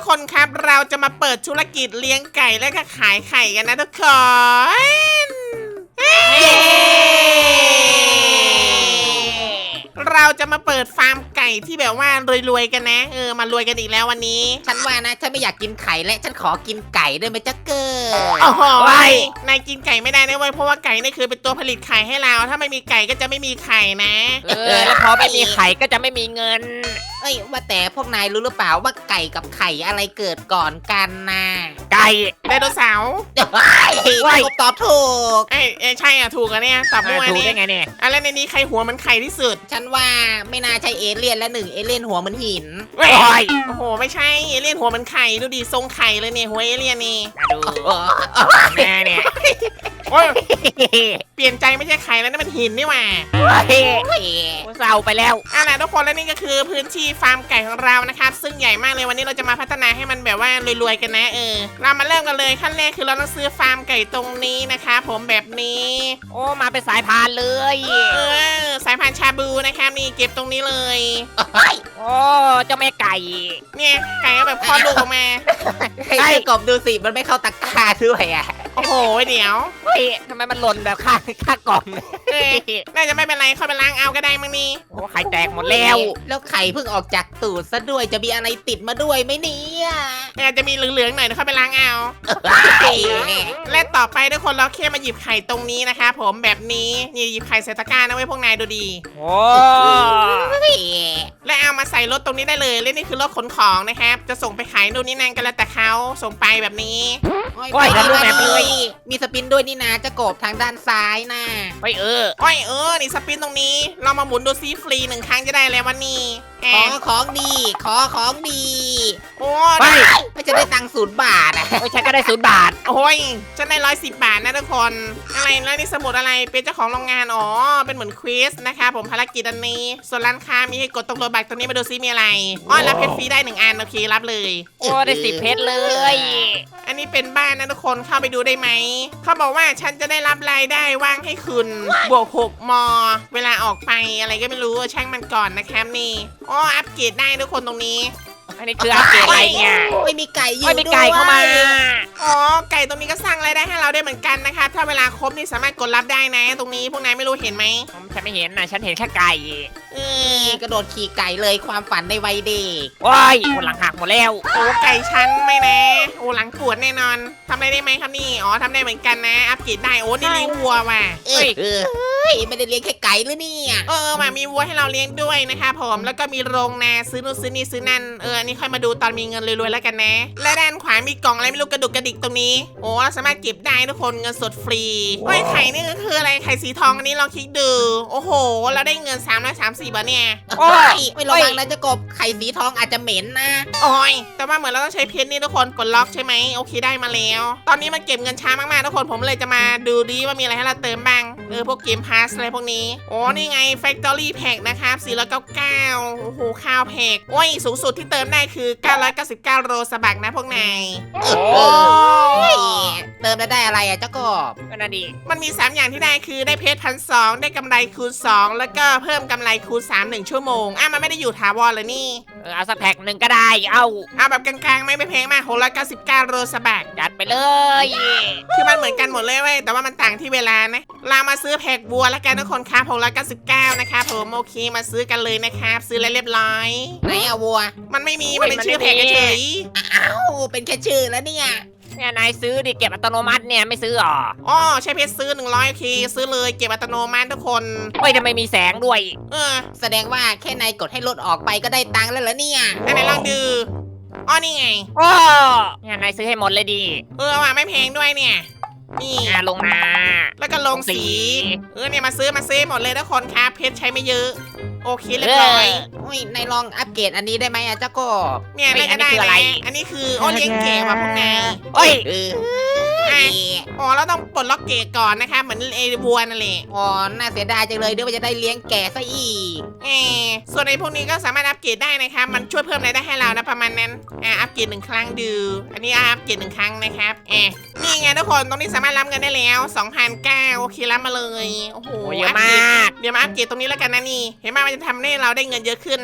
ทุกคนครับ เราจะมาเปิดธุรกิจเลี้ยงไก่และก็ขายไข่กันนะทุกคนเราจะมาเปิดฟาร์มไก่ที่แบบว่ารวยๆกันนะ เออมารวยกันอีกแล้ววันนี้ฉันว่านะฉันไม่อยากกินไข่และฉันขอกินไก่ด้วยไหมจ๊ะเกอร์โอ้โหไว้นายกินไก่ไม่ได้นะเว้ยเพราะว่าไก่นี่คือเป็นตัวผลิตไข่ให้เรา ถ้าไม่มีไก่ก็จะไม่มีไข่นะ เออแล้วพอไม่มีไข่ก็จะไม่มีเงิน เอ้ยว่าแต่พวกนายรู้หรือเปล่าว่าไก่กับไข่อะไรเกิดก่อนกันนะไก่ไดโนเสาร์ไอ้ยตอบถูก เอ้ยเอ้ยใช่อะถูกอะเนี่ยตอบมั่วถูกนี่ได้ไงเนี่ยอะแล้วในนี้ใครหัวมันไข่ที่สุดฉันว่าไม่น่าใช่เอเลี่ยนและหนึ่งเอเลี่ยนหัวเหมันหินโอ้ยโอ้โหไม่ใช่เอเลี่ยนหัวมันไข่ดูดิทรงไข่เลยเนี่ยหัวเอเลี่ยนนี่มาดูแม่เนี่ย โอ้ยเปลี่ยนใจไม่ใช่ไข่แล้วนี่มันหินนี่หว่าเฮ้ยเฮ้ยเศร้าไปแล้วเอาล่ะทุกคนแล้วนี่ก็คือพื้นที่ฟาร์มไก่ของเรานะครับ ซึ่งใหญ่มากเลยวันนี้เราจะมาพัฒนาให้มันแบบว่ารวยๆกันนะเออ เรามาเริ่มกันเลยขั้นแรกคือเราต้องซื้อฟาร์มไก่ตรงนี้นะคะ ผมแบบนี้ โอ้มาเป็นสายพานเลยเออสายพานชาบูนะครับนี่เก็บตรงนี้เลยเฮ้ยโอ้เจ้าแม่ไก่เนี่ยไก่ก็แบบคลอดลูกออกมาไอ้กบดูสิมันไม่เข้าตะกร้าด้วยอะโอ้โหเดี๋ยวเฮ้ยทำไมมันหล่นแบบข้างข้างกล่องเอ้ยน่าจะไม่เป็นไรค่อยไปล้างเอาก็ได้มั้งนี่ โอ้ไข่แตกหมดแล้ว แล้วไข่เพิ่งออกจากตูดซะด้วยจะมีอะไรติดมาด้วยไหมเนี่ยอาจจะมีเหลืองๆหน่อยเดี๋ยวค่อยไปล้างเอาเฮ้ยและต่อไปทุกคนเราแค่มาหยิบไข่ตรงนี้นะคะ ผมแบบนี้นี่หยิบไข่ใส่ตะกร้านะไว้ยพวกนายดูดี โอ้และเอามาใส่รถตรงนี้ได้เลยและนี่คือรถขนของนะครับ จะส่งไปขายนู่นนี่นั่นก็แล้วแต่เขาส่งไปแบบนี้ โอ้ยทะลุแบบเลย มีสปินด้วยนี่นะจะกบทางด้านซ้ายนะเฮ้ยเออโอ้ยเออ นี่สปินตรงนี้ เรามาหมุนดูซีฟรีหนึ่งครั้งจะได้แล้ววันนี้ ขอบของดี ขอของดี โอ้เฮ้ยไม่จะได้ตังค์ศูนย์บาทอะโอ้ยฉันก็ได้ศูนย์บาท โอ้ยฉันได้ร้อยสิบบาทนะทุกคน อะไรแล้วนี่สมุดอะไรเป็นเจ้าของโรงงานอ๋อเป็นเหมือนควิสนะคะผมภารกิจอันนี้ ส่วนร้านค้ามีให้กดตรงโลบักตรงนี้มาดูซิมีอะไรอ๋อรับเพชรฟรีได้หนึ่งอันโอเครับเลย โอ้ได้สิบเพชรเลย อันนี้เป็นบ้านนะทุกคนเข้าไปดูได้ไหม เขาบอกว่าฉันจะได้รับรายได้ว่างให้คุณ บวก 6มอเวลาออกไปอะไรก็ไม่รู้ช่างมันก่อนนะครับนี่อ๋ออัปเกรดได้ทุกคนตรงนี้ อันนี้คืออัปเกรดอะไรเนี่ยไม่มีไก่อยู่โอ้ยมีด้วยไก่เข้ามา อ๋อไก่ตรงนี้ก็สร้างรายได้ให้เราได้เหมือนกันนะคะถ้าเวลาครบนี่สามารถกดรับได้นะ ตรงนี้พวกนายไม่รู้เห็นไหมผมฉันไม่เห็นนะฉันเห็นแค่ไก่เออนี่กระโดดขี่ไก่เลยความฝันในวัยเด็กโอ้ยคนหลังหักหมดแล้วโอ้ไก่ชั้นไม่นะโอ้หลังปวดแน่นอนทำอะไรได้ไหมครับนี่อ๋อทำได้เหมือนกันนะ อัปเกรดได้โอ้นี่เลี้ยงวัวว่ะเอ้ยเอ้ยไม่ได้เลี้ยงแค่ไก่หรือเนี่ยเออมามีวัวให้เราเลี้ยงด้วยนะคะผมแล้วก็มีโรงนาซื้อนู่นซื้อนี่ซื้อนั่นเอออันนี้ค่อยมาดูตอนมีเงินรวยๆแล้วกันนะ และด้านขวามีกล่องอะไรไม่รู้กระดุกกระดิกตรงนี้ โอ้เราสามารถเก็บได้ทุกคนเงินสดฟรีโอ้ยไข่นี่ก็คืออะไรไข่สีทองอันนี้ลองคลิกดู โอ้โห เราได้เงิน3ามร้อยสามสี่บาทเนี่ย โอ้ยไม่ระวังนะเจะกบไข่สีทองอาจจะเหม็นนะ โอ้ย แต่ว่าเหมือนเราต้องใช้เพชรนี่ทุกคนกดล็อกใช่ไหมโอเคได้มาแล้ว ตอนนี้มันเก็บเงินช้ามากๆทุกคนผมเลยจะมาดูดีว่ามีอะไรให้เราเติมบ้าง เออพวกเกมพาสอะไรพวกนี้ โอ้นี่ไง Factory Pack นะครับ499โอ้โหข้าวแพ็กโอ้ยสูงสุดที่เติมได้คือ 999 โรสบักนะพวกนายโอ้ยเติมแล้วได้อะไรอะเจ้ากบก็น่าดีมันมี 3 อย่างที่ได้คือได้เพชรพันสได้กำไรคูณ 2 แล้วก็เพิ่มกำไรคูณ3 1ชั่วโมง อะมันไม่ได้อยู่ถาวรเลยนี่เออเอาสักแพ็กหนึ่งก็ได้ เอ้าเอาแบบกลางๆไม่ไม่แพงมาก699โรสบักจัดไปเลย คือมันเหมือนกันหมดเลยเว้ยแต่ว่ามันต่างที่เวลานะเรามาซื้อแพ็กบัวแล้วกันทุกคนครับ699นะครับผมโอเคมาซื้อกันเลยนะครับ ซื้อแล้วเรียบร้อย ไหนอะวัวมันไม่มีมันเป็นชื่อแพ็กเฉยอ้าวเป็นแค่ชื่อแล้วเนี่ย เนี่ยนายซื้อดิเก็บอัตโนมัติเนี่ยไม่ซื้อหรอๆอ๋อใช้เพชรซื้อ 100โอเคซื้อเลยเก็บอัตโนมัติทุกคนเฮ้ยทำไมมีแสงด้วย เออแสดงว่าแค่นายกดให้รถออกไปก็ได้ตังค์แล้วเหรอเนี่ยอันไหนลองดูอ๋อนี่ไงโอ้เนี่ยนายซื้อให้หมดเลยดี เออว่ะไม่แพงด้วยเนี่ย นี่อ่าลงนาแล้วก็ลงสี เออเนี่ยมาซื้อมาซื้อหมดเลยทุกคนครับเพชรใช้ไม่เยอะ โอเคเรียบร้อยโอ้ยนายลองอัปเกรดอันนี้ได้ไหมอะเจ้ากบเนี่ยน่าจะได้นะอันนี้คือโอเลี้ยงเก๋ว่ะพวกนายเฮ้ยเอออ๋อเราต้องปลดล็อกเกตก่อนนะคะ เหมือนไอ้วัวนั่นแหละอ๋อน่าเสียดายจังเลยเดี๋ยวว่าจะได้เลี้ยงแก่ซะอีกเออส่วนไอ้พวกนี้ก็สามารถอัปเกรดได้นะคะมันช่วยเพิ่มรายได้ให้เรานะประมาณนั้นอ่าอัปเกรดหนึ่งครั้งดูอันนี้อัปเกรดหนึ่งครั้งนะครับแอบนี่ไงทุกคนตรงนี้สามารถรับเงินได้แล้ว2,009โอเครับมาเลยโอ้โหโอ้เยอะปเกรมาดกเดี๋ยวมาอัปเกรดตรงนี้แล้วกันนะนี่ เห็นไหมมันจะทำให้เราได้เงินเยอะขึ้น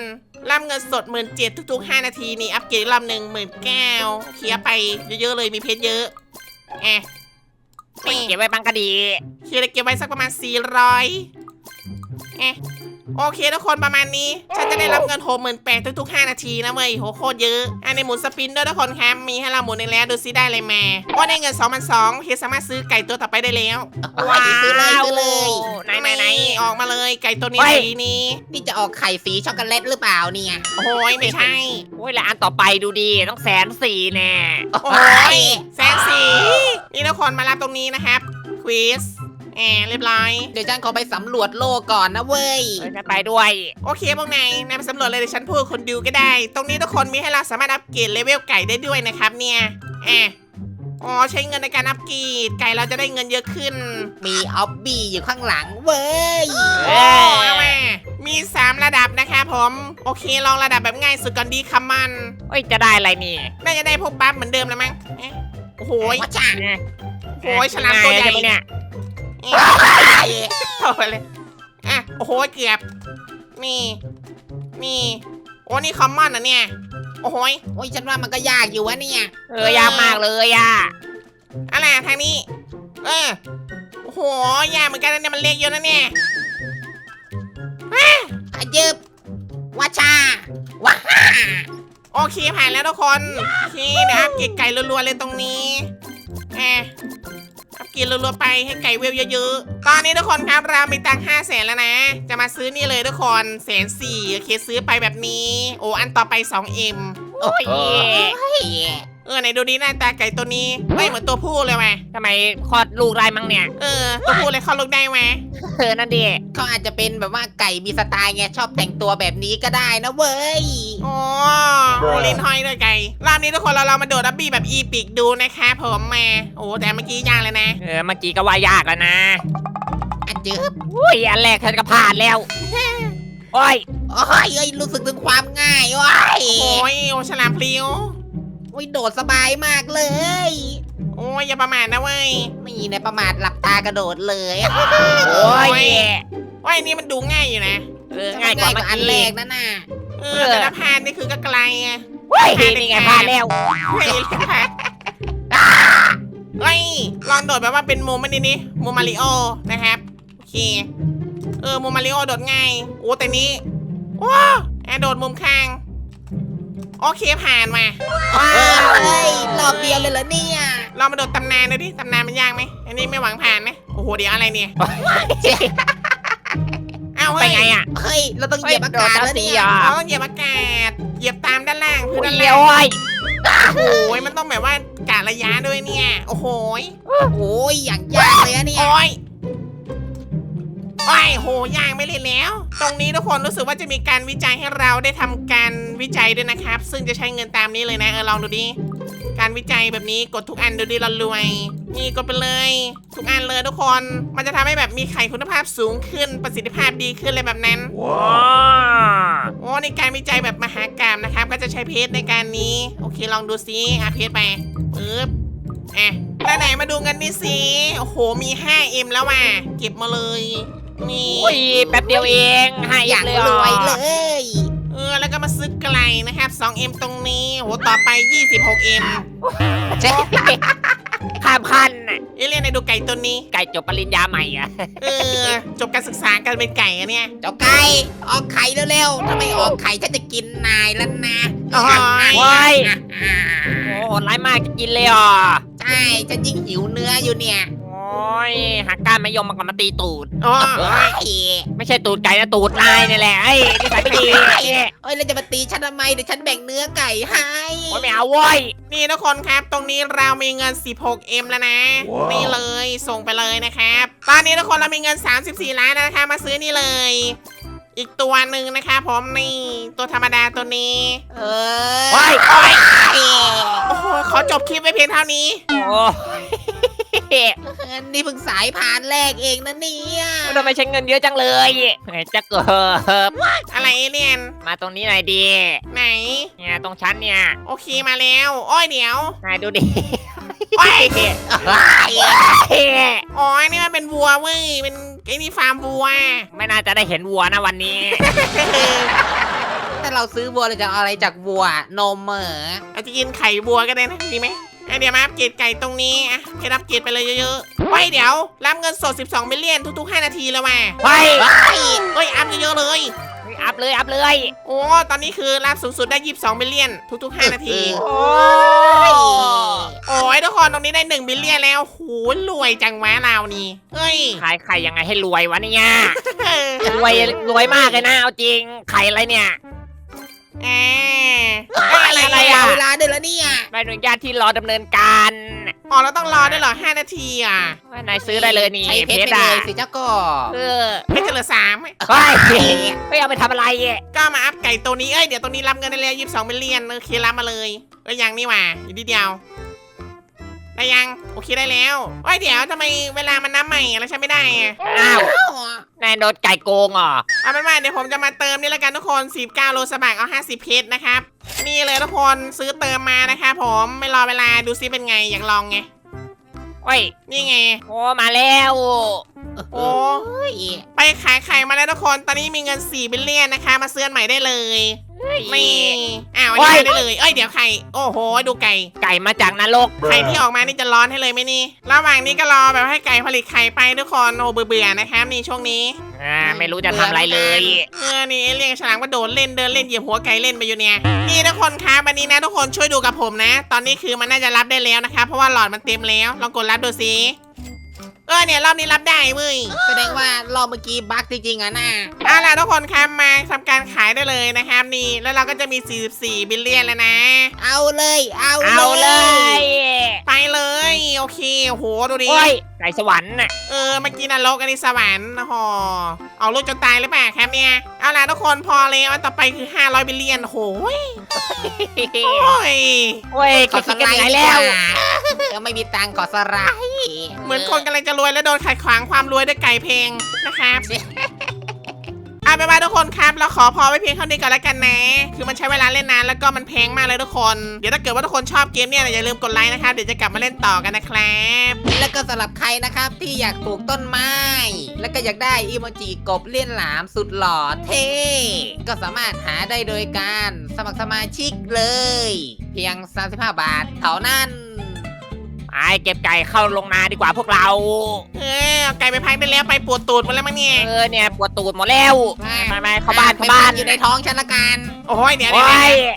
รับเงินสดหมื่นเจ็ดทุกๆ 5 นาทีนี่อัปเกรดรอบหนึ่งหมื่นเก้าเคลียร์ไปเยอะๆเลยมีเพชรเยอะ แอะนี่เก็บไว้บังก็ดีเคลียร์เก็บไว้สักประมาณ400เอะ โอเคทุกคนประมาณนี้ ฉันจะได้รับเงินหกหมื่นแปดทุกๆ 5 นาทีนะเว้ยโหโคตรเยอะ อันในหมุนสปินด้วยทุกคนครับมีให้เราหมุนในแล้วดูซิได้อะไรมาว่าได้เงิน2 0 0 2เฮียสามารถซื้อไก่ตัวต่อไปได้แล้วว้าวซื้อเลยซื้อเลยไหนไหนไหนออกมาเลยไก่ตัวนี้เฮ้ยสีนี้นี่จะออกไข่สีช็อกโกแลตหรือเปล่าเนี่ยโอ้ยไม่ใช่โอ้ยแล้วอันต่อไปดูดีต้องแสนสี่แน่โอ้ยแสนสีนี่ทุกคนมารับตรงนี้นะครับควิส แอบเรียบร้อย เดี๋ยวฉันขอไปสำรวจโลกก่อนนะเว้ย เออฉันไปด้วย โอเคพวกนายนายไปสำรวจเลยเดี๋ยวฉันพูดกับคนดูก็ได้ ตรงนี้ทุกคนมีให้เราสามารถอัปเกรดเลเวลไก่ได้ด้วยนะครับเนี่ยแอบอ๋อใช้เงินในการอัปเกรดไก่เราจะได้เงินเยอะขึ้น มีออบบี้อยู่ข้างหลังเว้ยเอโอ้อเอามามี 3 ระดับนะครับผม โอเคลองระดับแบบง่ายสุดก่อนดีคัมมัน โอ้ยจะได้อะไรนี่น่าจะได้พวกบัฟเหมือนเดิมแล้วมั้งเอ๊ะโอ้โหยว่าจ้าเนี่ยโอ้ยฉลามตัวใหญ่ง่ยเลยเนี่ยเอ๊ะเข้า ไปเลยอะโอ้โหเกือบนี่นี่โอ้นี่คอมมอนนะเนี่ยโอ้โหยโอ้ยฉันว่ามันก็ยากอยู่วะเนี่ยเออยากมากเลยอะอะไรทางนี้ เออโอ้โหยากเหมือนกันนะเนี่ยมันเล็กเยอะนะเนี่ยอายึบว่าชาว้าโอเคผ่านแล้วทุกคนโอเคเดี๋ยวอัพเกรดไก่รัวๆเลยตรงนี้แอะอัพเกรดรัวๆไปให้ไก่เวลเยอะๆ ตอนนี้ทุกคนครับเรามีตังค์ห้าแสนแล้วนะ จะมาซื้อนี่เลยทุกคนแสนสี่โอเคซื้อไปแบบนี้ โอ้อันต่อไป 2M โอ้ยเฮ้ยเออไหนดูดีหน้าตาไก่ตัวนี้ไม่เหมือนตัวผู้เลยว่ะทำไมคลอดลูกได้มั้งเนี่ย เออ ตัวผู้เลยเข้าลูกได้ไหมเออนั่นดิเขาอาจจะเป็นแบบว่าไก่มีสไตล์ไงชอบแต่งตัวแบบนี้ก็ได้นะเว้ยอ๋อ โอลินห้อยด้วยไก่รอบนี้ทุกคนเราเรามาโดดดับบี้แบบอีปิกดูนะคะผมมาโอ้แต่เมื่อกี้ยากเลยนะเออเมื่อกี้ก็ว่ายากแล้วนะอายึบอุ้ยอันแรกฉันก็พลาดแล้วโอ้ยโอ้ยเอ้ยรู้สึกถึงความง่ายโอ้ยโอ้ยโอ้ฉลามพลิ้วโอ้ยโดดสบายมากเลย โอ้ยอย่าประมาทนะเว้ยไม่ในประมาทหลับตากระโดดเลยโอ้ยโอ้ยอันนี่มันดูง่ายอยู่นะเออง่ายกว่าเมื่ออันกี้แรกนั่นน่ะ เออแต่ถ้าพลาดนี่คือก็ไกลไงเฮ้ยนี่ไงพลาดแล้วเฮ้ยเฮ้ยลองโดดแบบว่าเป็นมุมมันนี่นี่มุมมาริโอนะครับโอเคเออมุมมาริโอโดดง่ายโอ้แต่นี้ว้าแอะโดดมุมข้าง โอเคผ่านมาว้าเฮ้วยรอบเดียวเลยเหรอเนี่ยเรามาโดดตำนานดูดิตำนานมันยากไหมอันนี้ไม่หวังผ่านนะโอ้โหเดี๋ยวอะไรเนี่ย อ้าวไปเฮ้ยไงอะ เฮ้ย เราต้องเหยียบอากาศแล้วเนี่ยอะเราต้องเหยียบอากาศ เหยียบตามด้านล่างพื้นด้านเลี้ล่ายงวโอ้ยโอ้ยมันต้องแบบว่ากะระยะด้วยเนี่ย โอ้โหยโอ้ยอย่างยากเลยอะเนี่ย โอ้ยโอ้ยโหยากไม่เลยแล้ว ตรงนี้ทุกคนรู้สึกว่าจะมีการวิจัยให้เราได้ทำการวิจัยด้วยนะครับ ซึ่งจะใช้เงินตามนี้เลยนะ เออลองดูดิ การวิจัยแบบนี้กดทุกอันดูดิเรารวย นี่กดไปเลย ทุกอันเลยทุกคน มันจะทำให้แบบมีไข่คุณภาพสูงขึ้นประสิทธิภาพดีขึ้นอะไรแบบนั้น ว้าโอ้ในการวิจัยแบบมหากราบนะครับ ก็จะใช้เพชรในการนี้ โอเคลองดูซิอะเพชรไปปึ๊บอะแล้วไหนมาดูกันนี่สิโอ้โหมี 5M แล้วว่ะเก็บมาเลยนี่โอ้ยแป๊บเดียวเองให้อย่างเลยรวยเลอะยเออ แล้วก็มาซื้อไกลนะครับ 2M ตรงนี้โอ้โหต่อไป 26M เจ๊ข้ามขั้นน่ะเอะเรียนในดูไก่ตัวนี้ ไก่จบปริญญาใหม่อะ เออ จบการศึกษาการเป็นไก่อะเนี่ย เจ้าไก่ออกไข่เร็วๆถ้าไม่ออกไข่ฉันจะกินนายแล้วนะโอ้ยว้ายอ่าโอ้โหดร้ายมากจะกินเลยอะ ใช่ ฉันยิ่งหิวเนื้ออยู่เนี่ยโอ้ ยหักก้านมะยมมาก่อนมาตีตูดโอ้เฮ้ยยไม่ใช่ตูดไก่นะตูดนายนี่แหละไอ้นิสัยไม่ดีเอ้ยแล้วจะมาตีฉันทำไมเดี๋ยวฉันแบ่งเนื้อไก่ให้โอ้ยไม่เอาเว้ยนี่ทุกคนครับ ตรงนี้เรามีเงิน 16M แล้วนะ นี่เลยส่งไปเลยนะครับ ตอนนี้ทุกคนเรามีเงิน 34 ล้านแล้วนะคะมาซื้อนี่เลย อีกตัวหนึ่งนะคะผมนี่ ตัวธรรมดาตัวนี้ เออโอ้ยโอ้ยโอ้โหขอจบคลิปไว้เพียงเท่านี้ โอ้ย นี่เพิ่งสายผ่านแรกเองนะเนี่ยทำไมใช้เงินเยอะจังเลยเฮ้ยจะเกิบอะไรเอเลียนมาตรงนี้หน่อยดีไหนเนี่ยตรงชั้นเนี่ยโอเคมาแล้วโอ้ยเดี๋ยว นายดูดิโอ้ยเฮ้ยอ๋อนี่มันเป็นวัวเว้ยเป็นไอ้นี่ฟาร์มวัว ไม่น่าจะได้เห็นวัวนะวันนี้ถ้าเราซื้อวัวเราจะเอาอะไรจากวัวนมเหมออาจจะกินไข่บัวก็ได้นะดีไหมอะ เดี๋ยวมาอัปเกรดไก่ตรงนี้อะให้รับเกรดไปเลยเยอะๆไว้เดี๋ยว รับเงินสด 12มิลเลียนทุกๆ 5 นาทีแล้วว่ะเฮ้ยเฮ้ยอัพเยอะๆเลย อัพเลยอัพเลย โอ้ตอนนี้คือรับสูงสุดได้ 22มิลเลียนทุกๆ 5 นาที โอ้โอ้ยทุกคนตรงนี้ได้ 1มิลเลียนแล้วโหรวยจังวะเรานี่เฮ้ยขายไข่ยังไงให้รวยวะเนี่ยรวยรวยมากเลยนะเอาจริงไข่อะไรเนี่ย แอาเอ้ยอะไรอะไรอะอะเวลาเดือนละเนี่ยใบอนุญาตที่รอดำเนินการอ๋อเราต้องรอด้วยเหรอ5นาทีอะว่านายซื้อได้เลยนี่ใช้เพเพชรชไปรเลอะยสิเจ้าก็เออเพชรจะเหลือสามเฮ้ยไม่เอาไปทำอะไรอะก็มาอัพไก่ตัวนี้เอ้ยเดี๋ยวตรงนี้รับเงินได้แล้วยี่สิบสองมิลเลียนโอเครับมาเลยเอ้ยยังนี่หว่าอีกนิดเดียว ได้ยัง โอเคได้แล้วเอ้ยเดี๋ยวทำไมเวลามันนับใหม่อะแล้วฉันไม่ได้อะอ้าวนายโดนไก่โกงเหรอเอาเป็นว่าเดี๋ยวผมจะมาเติมนี่แล้วกันทุกคน19โลสบักเอา 50 เพชรนะครับ นี่เลยทุกคนซื้อเติมมานะครับผมไม่รอเวลาดูซิเป็นไงอยากลองไงเฮ้ยนี่ไง โอ้มาแล้วโอ้เฮ้ย ไปขายไข่มาแล้วทุกคน ตอนนี้มีเงิน4บิลเลียนนะคะ มาซื้ออนใหม่ได้เลย นี่อ้าวอันนี้ได้เลยเอ้ยเดี๋ยวไข่โอ้โห ดูไก่ ไก่มาจากนรก ไข่ที่ออกมานี่จะร้อนให้เลยไหมนี่ ระหว่างนี้ก็รอแบบให้ไก่ผลิตไข่ไปทุกคนโอ้เบื่อๆนะครับนี่ช่วงนี้ อ่าไม่รู้จะทำอะไรเลย เออ นี่เอเลี่ยนกับฉลามก็โดดเล่นเดินเล่นเหยียบหัวไก่เล่นไปอยู่เนี่ย นี่ทุกคนครับวันนี้นะทุกคนช่วยดูกับผมนะ ตอนนี้คือมันน่าจะรับได้แล้วนะครับเพราะว่าหลอดมันเต็มแล้ว ลองกดรับดูสิ เออเนี่ยรอบนี้รับได้เว้ยแสดงว่ารอบเมื่อกี้บั๊กจริงๆอะน่าเอาล่ะทุกคนครับมาทำการขายได้เลยนะครับนี่แล้วเราก็จะมี 44 บิลเลียนแล้วนะ เอาเลย เอาเอาเลย ไปเลย โอเคโอ้โหดูดิโอ้ยไก่สวรรค์น่ะเออเมื่อกี้นรกอันนี้สวรรค์โอ้โหเอาลูกจนตายหรือเปล่าครับเนี่ยเอาล่ะทุกคนพอแล้วอันต่อไปคือ 500บิลเลียนโอ้โหยโอ้ยโอ้ยขอคิดสกันไลไหนด์แล้วก็ไม่มีตังค์ขอสไลด์เหมือนคนกำลังจะรวยแล้วโดนขัดขวางความรวยด้วยไก่เพลงนะครับ เอาไปนว่าทุกคนครับเราขอพอไว้เพียงเท่านี้ก่อนแล้วกันนะ คือมันใช้เวลาเล่นนานแล้วก็มันแพงมากเลยทุกคน เดี๋ยวถ้าเกิดว่าทุกคนชอบเกมเนี่ยอย่าลืมกดไลค์นะครับเดี๋ยวจะกลับมาเล่นต่อกันนะครับแล้วก็สำหรับใครนะครับที่อยากปลูกต้นไม้ แล้วก็อยากได้อีโมจิกบเลี่ยนหลามสุดหล่อเท่ก็สามารถหาได้โดยการสมัครสมาชิกเลย เพียง 35 บาทเท่านั้น ไอ้เก็บไก่เข้าลงนาดีกว่าพวกเรา เออเอาไก่ไปพักได้แล้วไปปวดตูดหมดแล้วมั้งเนี่ย เออเนี่ยปวดตูดหมดแล้วอะไปไปเข้าบ้านเข้าบ้านอยู่ในท้องฉันละกัน โอ้ยเดี๋ยวโอ้เดี๋ยวเดี๋ยวย